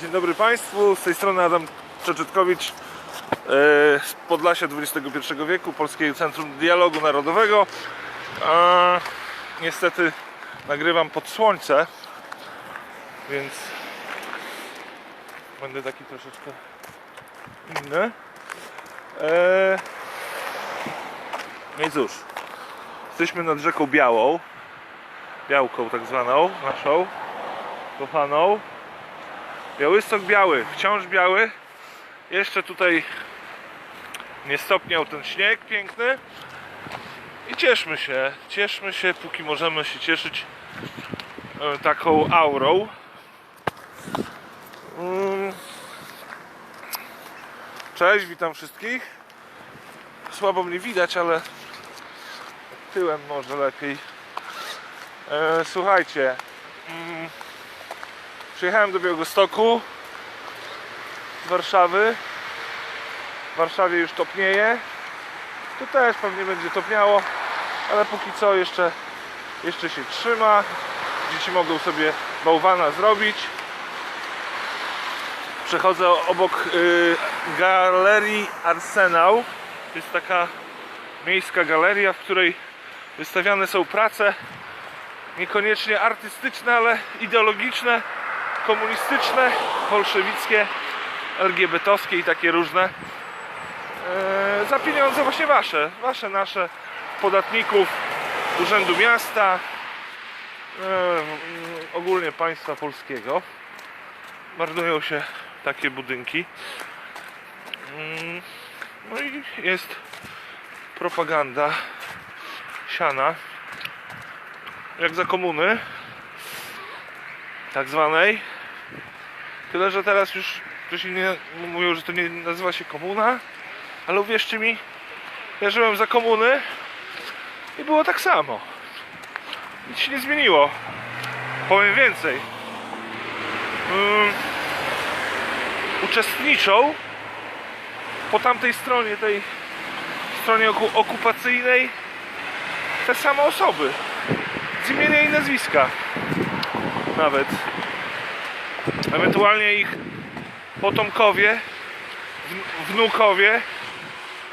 Dzień dobry Państwu, z tej strony Adam Przeczetkowicz e, z Podlasia XXI wieku, Polskiego Centrum Dialogu Narodowego. Niestety nagrywam pod słońce, więc będę taki troszeczkę inny. E, No i cóż, jesteśmy nad rzeką Białą, Białką tak zwaną, naszą, kochaną. Białystok biały, wciąż biały. Jeszcze tutaj nie stopniał ten śnieg piękny. I cieszmy się, cieszmy się, póki możemy się cieszyć e, taką aurą. Mm. Cześć, witam wszystkich. Słabo mnie widać, ale tyłem może lepiej. E, słuchajcie, mm, Przyjechałem do Białegostoku z Warszawy. W Warszawie już topnieje. Tu też pewnie będzie topniało, ale póki co jeszcze, jeszcze się trzyma. Dzieci mogą sobie bałwana zrobić. Przechodzę obok y, galerii Arsenał. To jest taka miejska galeria, w której wystawiane są prace niekoniecznie artystyczne, ale ideologiczne komunistyczne, bolszewickie, LGBT-owskie i takie różne. E, za pieniądze właśnie wasze, wasze, nasze, podatników, Urzędu Miasta, e, mm, ogólnie państwa polskiego. Marnują się takie budynki. Mm, No i jest propaganda siana, jak za komuny, tak zwanej. Tyle, że teraz już ktoś nie mówią, że to nie nazywa się komuna, ale uwierzcie mi, ja żyłem za komuny i było tak samo. Nic się nie zmieniło. Powiem więcej. Ym, uczestniczą po tamtej stronie, tej stronie oku- okupacyjnej te same osoby z imienia i nazwiska nawet ewentualnie ich potomkowie, wn- wnukowie,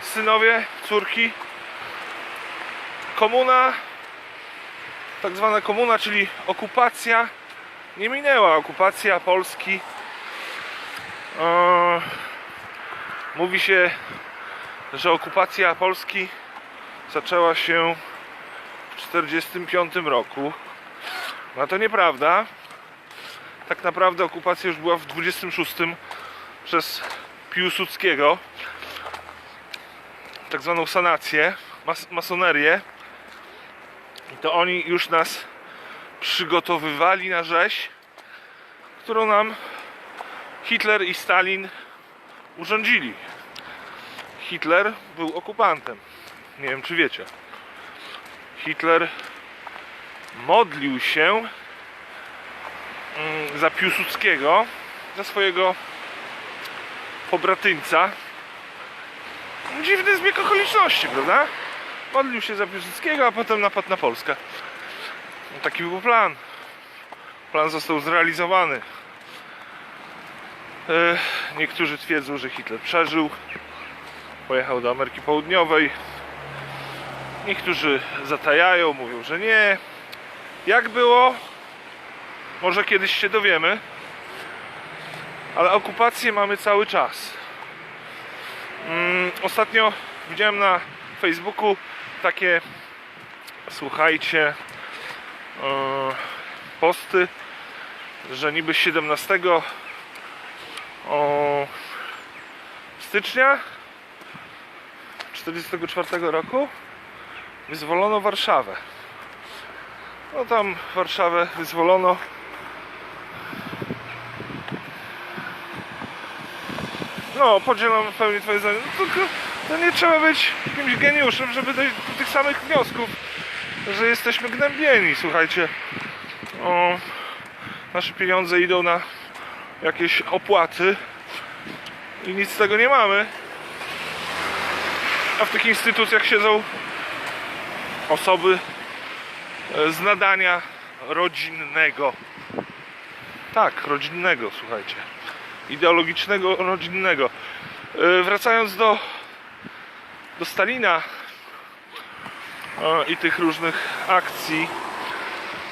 synowie, córki. Komuna, tak zwana komuna, czyli okupacja, nie minęła. Okupacja Polski. Mówi się, że okupacja Polski zaczęła się w 1945 roku. No to nieprawda. Tak naprawdę okupacja już była w 26 przez Piłsudskiego. Tak zwaną sanację, mas masonerię. I to oni już nas przygotowywali na rzeź, którą nam Hitler i Stalin urządzili. Hitler był okupantem. Nie wiem, czy wiecie. Hitler modlił się za Piłsudskiego, za swojego pobratyńca. Dziwny zbieg okoliczności, prawda? Modlił się za Piłsudskiego, a potem napadł na Polskę. No, taki był plan. Plan został zrealizowany. E, Niektórzy twierdzą, że Hitler przeżył. Pojechał do Ameryki Południowej. Niektórzy zatajają, mówią, że nie. Jak było? Może kiedyś się dowiemy. Ale okupację mamy cały czas. Mm, ostatnio widziałem na Facebooku takie, słuchajcie, e, posty, że niby 17 o, stycznia 44 roku wyzwolono Warszawę. No tam Warszawę wyzwolono. No, podzielam w pełni twoje zdanie. No, tylko to nie trzeba być jakimś geniuszem, żeby dojść do tych samych wniosków, że jesteśmy gnębieni, słuchajcie. O, nasze pieniądze idą na jakieś opłaty i nic z tego nie mamy. A w tych instytucjach siedzą osoby e, z nadania rodzinnego. Tak, rodzinnego, słuchajcie. Ideologicznego, rodzinnego. Yy, wracając do, do Stalina e, i tych różnych akcji.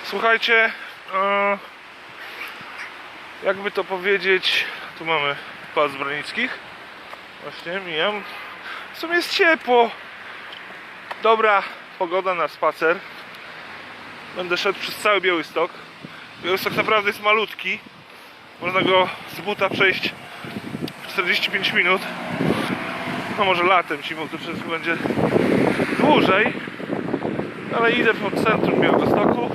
Słuchajcie, e, jakby to powiedzieć, tu mamy Pałac Bronickich. Właśnie mijam. W sumie jest ciepło. Dobra pogoda na spacer. Będę szedł przez cały Białystok. Białystok naprawdę jest malutki. Można go z buta przejść w 45 minut. No może latem zimą to wszystko będzie dłużej. Ale idę po centrum Białegostoku.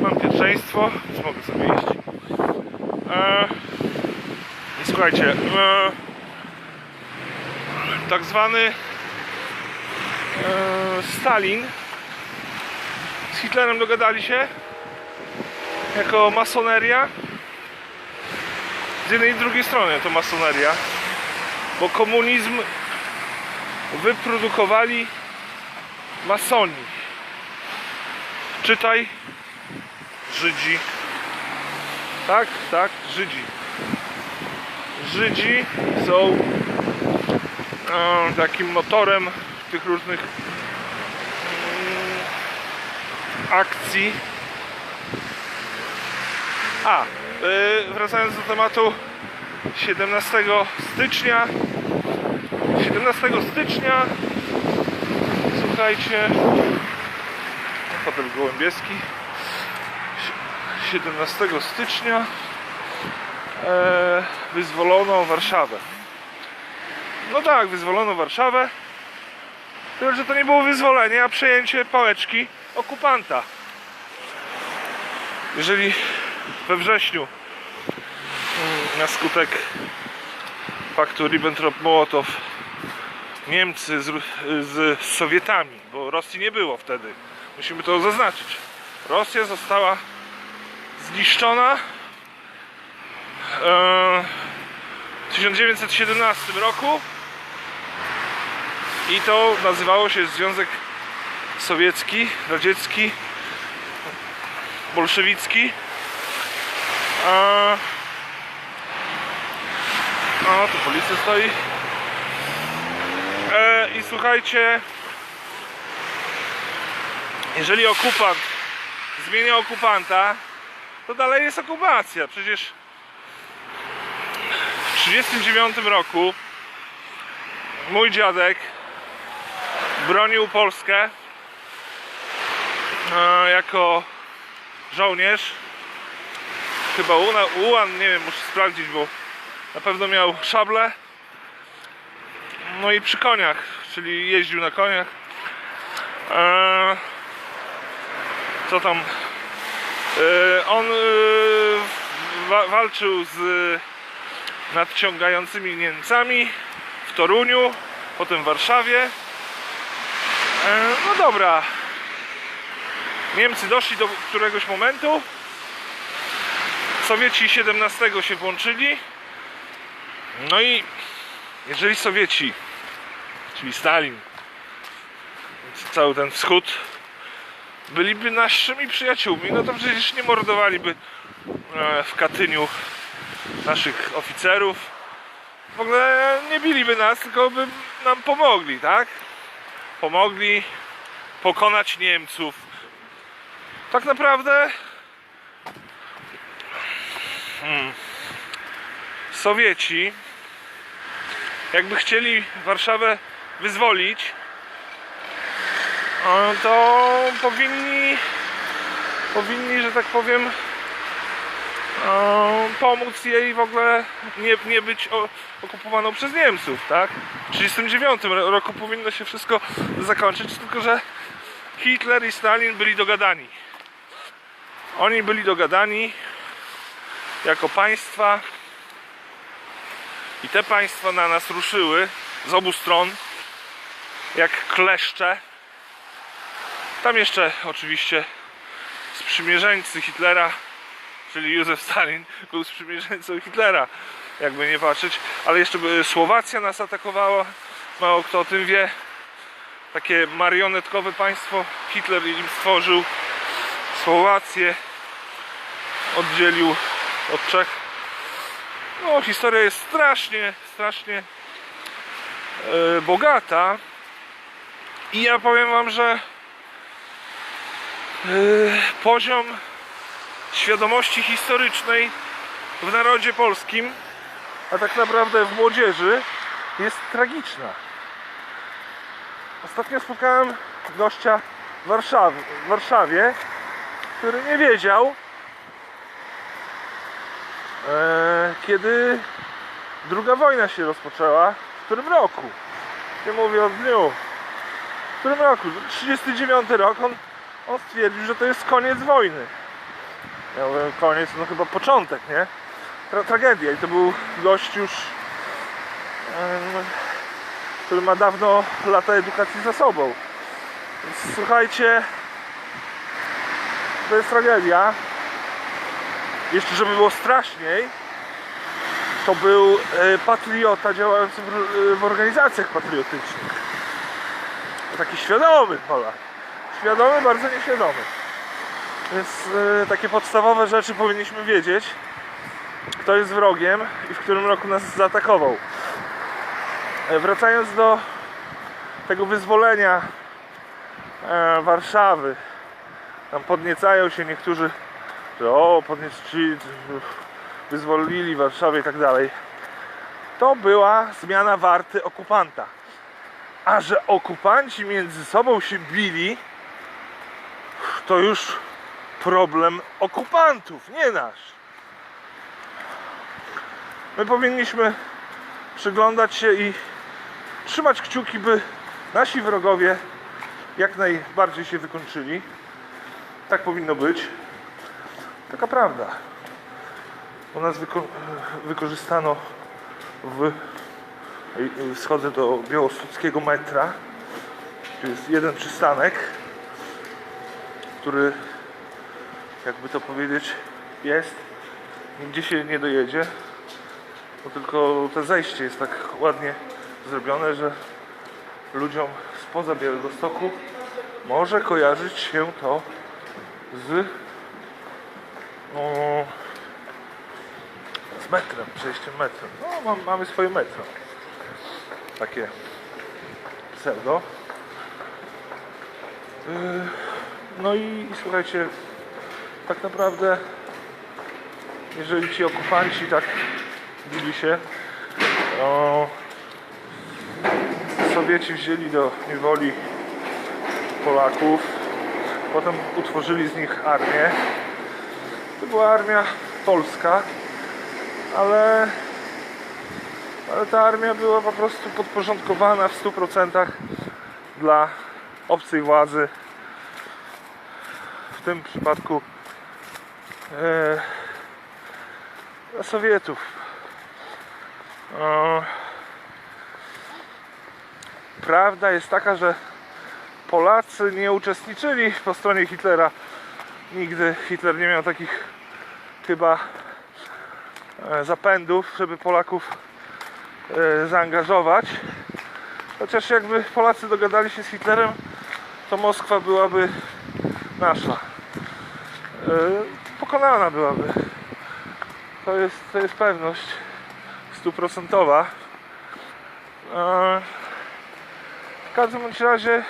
Mam pierwszeństwo, więc mogę sobie iść. E, I słuchajcie, e, tak zwany e, Stalin z Hitlerem dogadali się jako masoneria. Z jednej i drugiej strony to masoneria, bo komunizm wyprodukowali masoni. Czytaj Żydzi. Tak, tak, Żydzi. Żydzi są e, takim motorem tych różnych mm, akcji. A, y, wracając do tematu 17 stycznia. 17 stycznia. Słuchajcie hotel Gołębieski. 17 stycznia e, wyzwolono Warszawę. No tak, wyzwolono Warszawę. Tylko, że to nie było wyzwolenie, a przejęcie pałeczki okupanta. Jeżeli we wrześniu na skutek paktu Ribbentrop-Mołotow Niemcy z, z Sowietami, bo Rosji nie było wtedy, musimy to zaznaczyć. Rosja została zniszczona e, w 1917 roku i to nazywało się Związek Sowiecki, Radziecki, Bolszewicki. A, o, tu policja stoi. E, I słuchajcie, jeżeli okupant zmienia okupanta, to dalej jest okupacja. Przecież w 1939 roku mój dziadek bronił Polskę e, jako żołnierz. Chyba UNA, UAN, nie wiem, muszę sprawdzić, bo na pewno miał szable. No i przy koniach, czyli jeździł na koniach. Eee, co tam? Eee, on eee, wa walczył z nadciągającymi Niemcami w Toruniu, potem w Warszawie. Eee, no dobra. Niemcy doszli do któregoś momentu. Sowieci 17 się włączyli. No i jeżeli Sowieci, czyli Stalin, cały ten wschód, byliby naszymi przyjaciółmi, no to przecież nie mordowaliby e, w Katyniu naszych oficerów. W ogóle nie biliby nas, tylko by nam pomogli, tak? Pomogli pokonać Niemców. Tak naprawdę Sowieci jakby chcieli Warszawę wyzwolić, to powinni, powinni, że tak powiem, pomóc jej w ogóle nie, nie być okupowaną przez Niemców, tak? W 1939 roku powinno się wszystko zakończyć, tylko że Hitler i Stalin byli dogadani. Oni byli dogadani jako państwa i te państwa na nas ruszyły z obu stron jak kleszcze. Tam jeszcze oczywiście sprzymierzeńcy Hitlera, czyli Józef Stalin był sprzymierzeńcą Hitlera, jakby nie patrzeć, ale jeszcze Słowacja nas atakowała, mało kto o tym wie. Takie marionetkowe państwo Hitler im stworzył, Słowację. oddzielił od Czech. No, historia jest strasznie, strasznie e, bogata. I ja powiem Wam, że e, poziom świadomości historycznej w narodzie polskim, a tak naprawdę w młodzieży, jest tragiczna. Ostatnio spotkałem gościa w Warszawie, w Warszawie który nie wiedział, kiedy druga wojna się rozpoczęła, w którym roku. Nie mówię o dniu. W którym roku? 39 rok. On, on stwierdził, że to jest koniec wojny. Ja mówię, koniec, no chyba początek, nie? Tra tragedia. I to był gość już, em, który ma dawno lata edukacji za sobą. Więc słuchajcie, to jest tragedia. Jeszcze żeby było straszniej, to był e, patriota działający w, r- w organizacjach patriotycznych. Taki świadomy Polak. Świadomy, bardzo nieświadomy. Więc e, takie podstawowe rzeczy powinniśmy wiedzieć, kto jest wrogiem i w którym roku nas zaatakował. E, wracając do tego wyzwolenia e, Warszawy, tam podniecają się niektórzy, że o, podnieśli, wyzwolili Warszawę i tak dalej. To była zmiana warty okupanta. A że okupanci między sobą się bili, to już problem okupantów, nie nasz. My powinniśmy przyglądać się i trzymać kciuki, by nasi wrogowie jak najbardziej się wykończyli. Tak powinno być. Taka prawda. U nas wyko- wykorzystano w schodzę do białostuckiego metra. Tu jest jeden przystanek, który jakby to powiedzieć jest. Nigdzie się nie dojedzie. Bo tylko to zejście jest tak ładnie zrobione, że ludziom spoza Białego Stoku może kojarzyć się to z no, z metrem, przejściem metrem. No, mam, mamy swoje metro. Takie pseudo. Yy, No i, i słuchajcie, tak naprawdę, jeżeli ci okupanci tak bili się, to Sowieci wzięli do niewoli Polaków, potem utworzyli z nich armię. To była armia polska, ale, ale ta armia była po prostu podporządkowana w 100% dla obcej władzy. W tym przypadku e, dla Sowietów. E, prawda jest taka, że Polacy nie uczestniczyli po stronie Hitlera nigdy. Hitler nie miał takich chyba e, zapędów, żeby Polaków e, zaangażować. Chociaż jakby Polacy dogadali się z Hitlerem, to Moskwa byłaby nasza. E, Pokonana byłaby. To jest, to jest pewność stuprocentowa. W każdym razie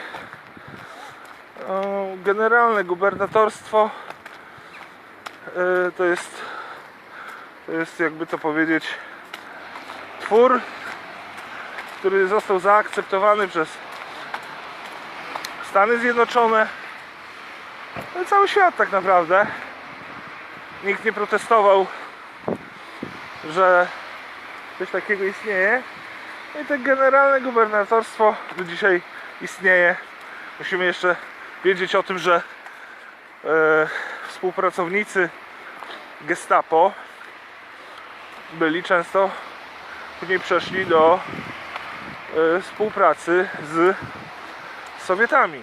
generalne gubernatorstwo. E, to jest to jest jakby to powiedzieć twór, który został zaakceptowany przez Stany Zjednoczone. No cały świat tak naprawdę. Nikt nie protestował że coś takiego istnieje. No i to generalne gubernatorstwo do dzisiaj istnieje. Musimy jeszcze wiedzieć o tym, że e, współpracownicy Gestapo byli często później przeszli do e, współpracy z Sowietami.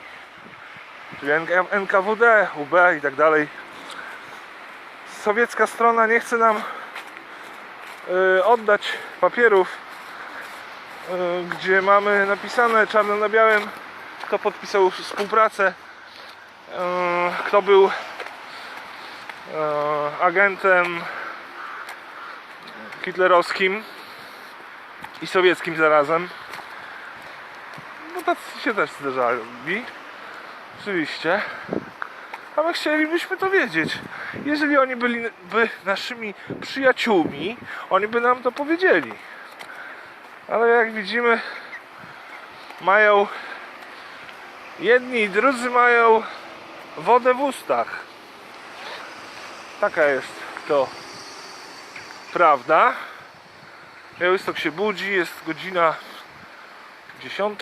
Czyli NK NKWD, UB i tak dalej. Sowiecka strona nie chce nam e, oddać papierów e, gdzie mamy napisane czarno na białym kto podpisał współpracę kto był e, agentem hitlerowskim i sowieckim zarazem. No tacy się też zdarzali. Oczywiście. A my chcielibyśmy to wiedzieć. Jeżeli oni byliby naszymi przyjaciółmi, oni by nam to powiedzieli. Ale jak widzimy, mają jedni i drudzy mają wodę w ustach. Taka jest to prawda. Białystok się budzi, jest godzina 10,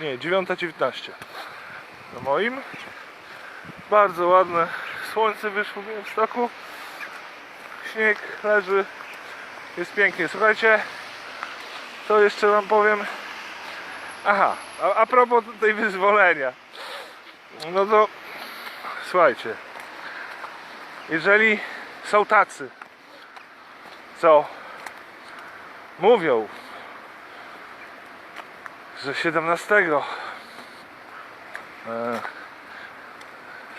nie, 9.19 na moim. Bardzo ładne słońce wyszło w Białymstoku. Śnieg leży, jest pięknie. Słuchajcie, to jeszcze wam powiem. Aha, a, a propos tej wyzwolenia. No to słuchajcie, jeżeli są tacy, co mówią, że 17 e,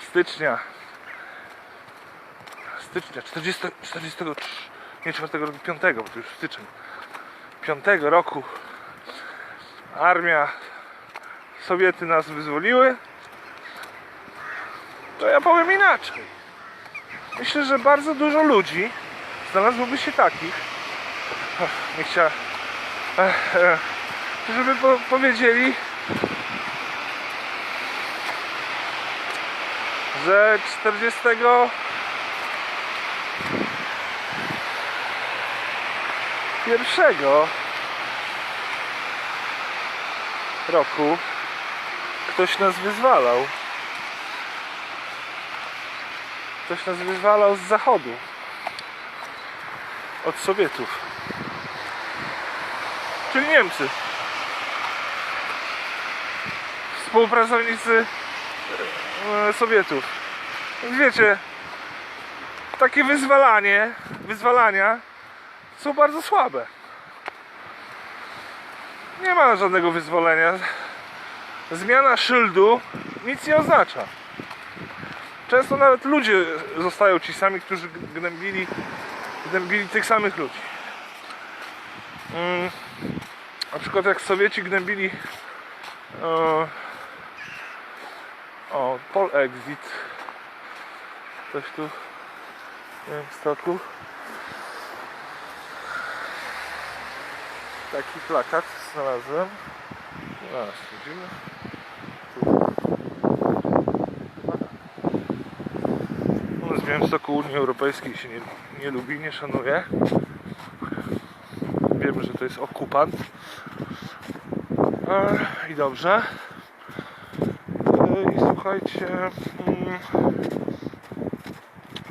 stycznia stycznia 40, 40 nie 4 roku 5, bo to już styczeń 5 roku armia Sowiety nas wyzwoliły to ja powiem inaczej. Myślę, że bardzo dużo ludzi znalazłoby się takich. Nie żeby po powiedzieli że 40 pierwszego roku ktoś nas wyzwalał. Ktoś nas wyzwalał z zachodu. Od Sowietów. Czyli Niemcy. Współpracownicy e, Sowietów. Wiecie, takie wyzwalanie, wyzwalania są bardzo słabe. Nie ma żadnego wyzwolenia. Zmiana szyldu nic nie oznacza. Często nawet ludzie zostają ci sami, którzy gnębili, gnębili tych samych ludzi. Mm, na przykład jak Sowieci gnębili e, o, Pol Exit. Coś tu nie wiem, w stoku Taki plakat znalazłem. Zaraz, widzimy U nas w Białymstoku Unii Europejskiej się nie, nie lubi, nie szanuje. Wiemy, że to jest okupant. E, I dobrze. E, I słuchajcie mm,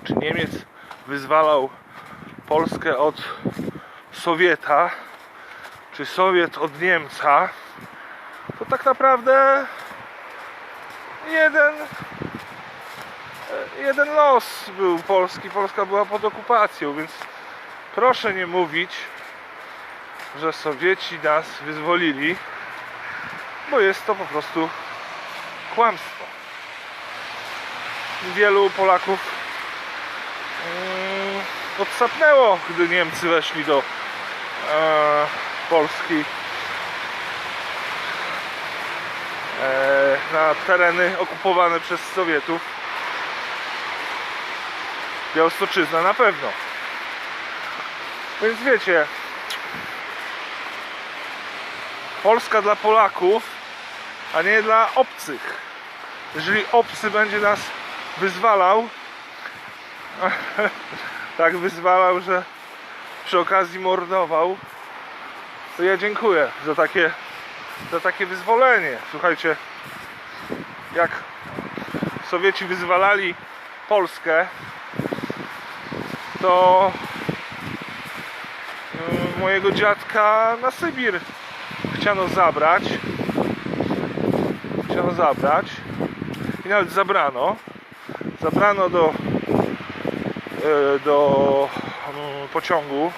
Czy Niemiec wyzwalał Polskę od Sowieta Czy Sowiet od Niemca? To tak naprawdę Jeden Jeden los był Polski Polska była pod okupacją Więc proszę nie mówić że Sowieci nas wyzwolili, bo jest to po prostu kłamstwo. Wielu Polaków mm, odsapnęło, gdy Niemcy weszli do e, Polski e, na tereny okupowane przez Sowietów. Białostoczyzna na pewno. Więc wiecie, Polska dla Polaków, a nie dla obcych. Jeżeli obcy będzie nas wyzwalał, tak wyzwalał, że przy okazji mordował, to ja dziękuję za takie, za takie wyzwolenie. Słuchajcie, jak Sowieci wyzwalali Polskę, to y, mojego dziadka na Sybir chciano zabrać. Chciano zabrać. I nawet zabrano. Zabrano do, e, do mm, pociągu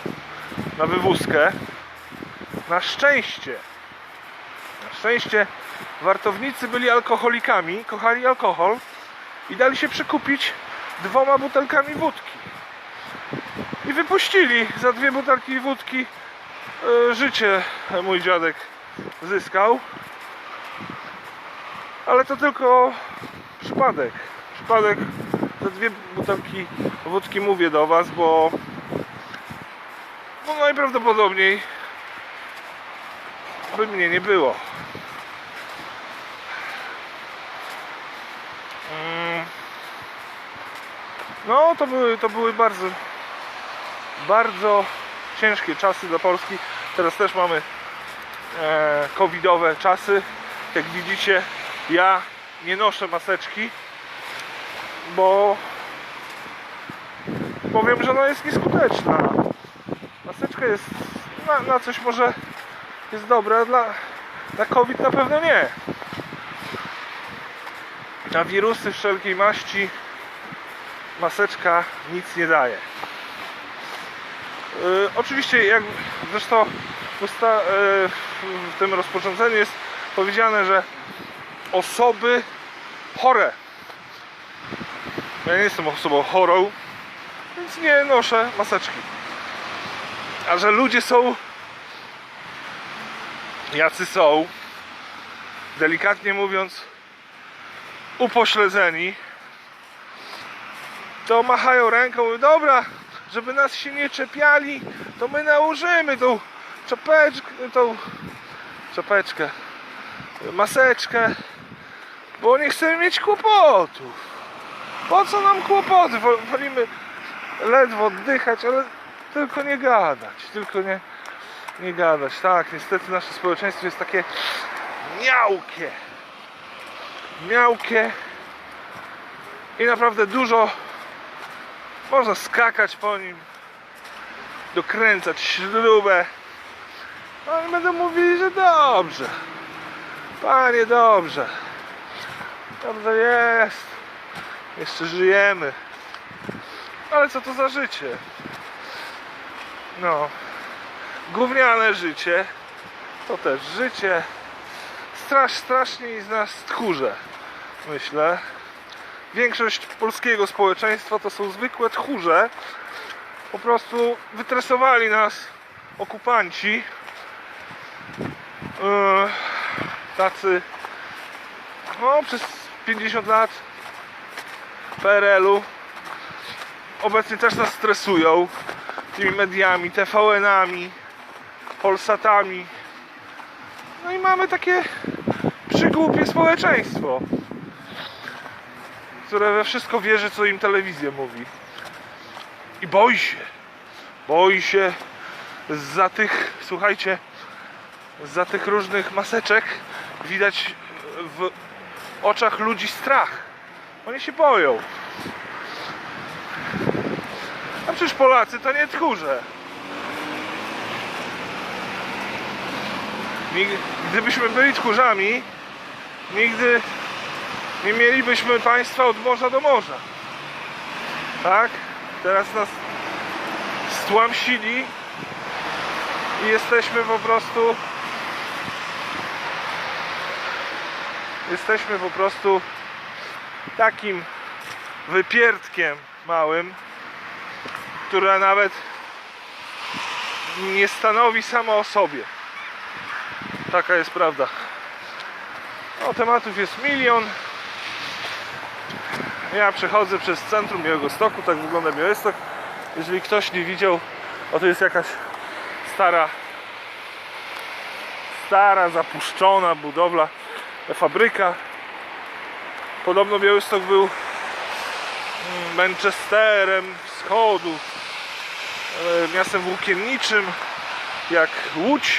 na wywózkę. Na szczęście, na szczęście wartownicy byli alkoholikami, kochali alkohol i dali się przekupić dwoma butelkami wódki. Wypuścili za dwie butelki wódki e, życie mój dziadek zyskał. Ale to tylko przypadek. Przypadek za dwie butelki wódki mówię do was, bo no najprawdopodobniej by mnie nie było. Mm. No to były, to były bardzo bardzo ciężkie czasy dla Polski. Teraz też mamy e, covidowe czasy. Jak widzicie, ja nie noszę maseczki, bo powiem, że ona jest nieskuteczna. Maseczka jest na, na coś może jest dobra, dla, na COVID na pewno nie. Na wirusy wszelkiej maści maseczka nic nie daje. Y, oczywiście, jak zresztą usta- y, w tym rozporządzeniu jest powiedziane, że osoby chore. Ja nie jestem osobą chorą, więc nie noszę maseczki. A że ludzie są jacy są, delikatnie mówiąc, upośledzeni, to machają ręką i dobra, żeby nas się nie czepiali, to my nałożymy tą czapeczkę, tą czapeczkę, maseczkę, bo nie chcemy mieć kłopotów. Po co nam kłopoty? Wo- Wolimy ledwo oddychać, ale tylko nie gadać, tylko nie, nie gadać. Tak, niestety nasze społeczeństwo jest takie miałkie. Miałkie i naprawdę dużo można skakać po nim, dokręcać śrubę. No i będą mówili, że dobrze. Panie, dobrze. Dobrze jest. Jeszcze żyjemy. Ale co to za życie? No. Gówniane życie. To też życie. Strasz, strasznie z nas tchórze. Myślę większość polskiego społeczeństwa to są zwykłe tchórze. Po prostu wytresowali nas okupanci. Yy, tacy no przez 50 lat PRL-u obecnie też nas stresują tymi mediami, TVN-ami, Polsatami. No i mamy takie przygłupie społeczeństwo które we wszystko wierzy, co im telewizja mówi. I boi się. Boi się za tych, słuchajcie, za tych różnych maseczek widać w oczach ludzi strach. Oni się boją. A przecież Polacy to nie tchórze. Gdybyśmy byli tchórzami, nigdy nie mielibyśmy państwa od morza do morza. Tak? Teraz nas stłamsili i jesteśmy po prostu jesteśmy po prostu takim wypierdkiem małym, które nawet nie stanowi samo o sobie. Taka jest prawda. No, tematów jest milion. Ja przechodzę przez centrum Białegostoku, tak wygląda Białystok. Jeżeli ktoś nie widział, oto jest jakaś stara, stara, zapuszczona budowla, fabryka. Podobno Białystok był mm, Manchesterem wschodu, e, miastem włókienniczym, jak Łódź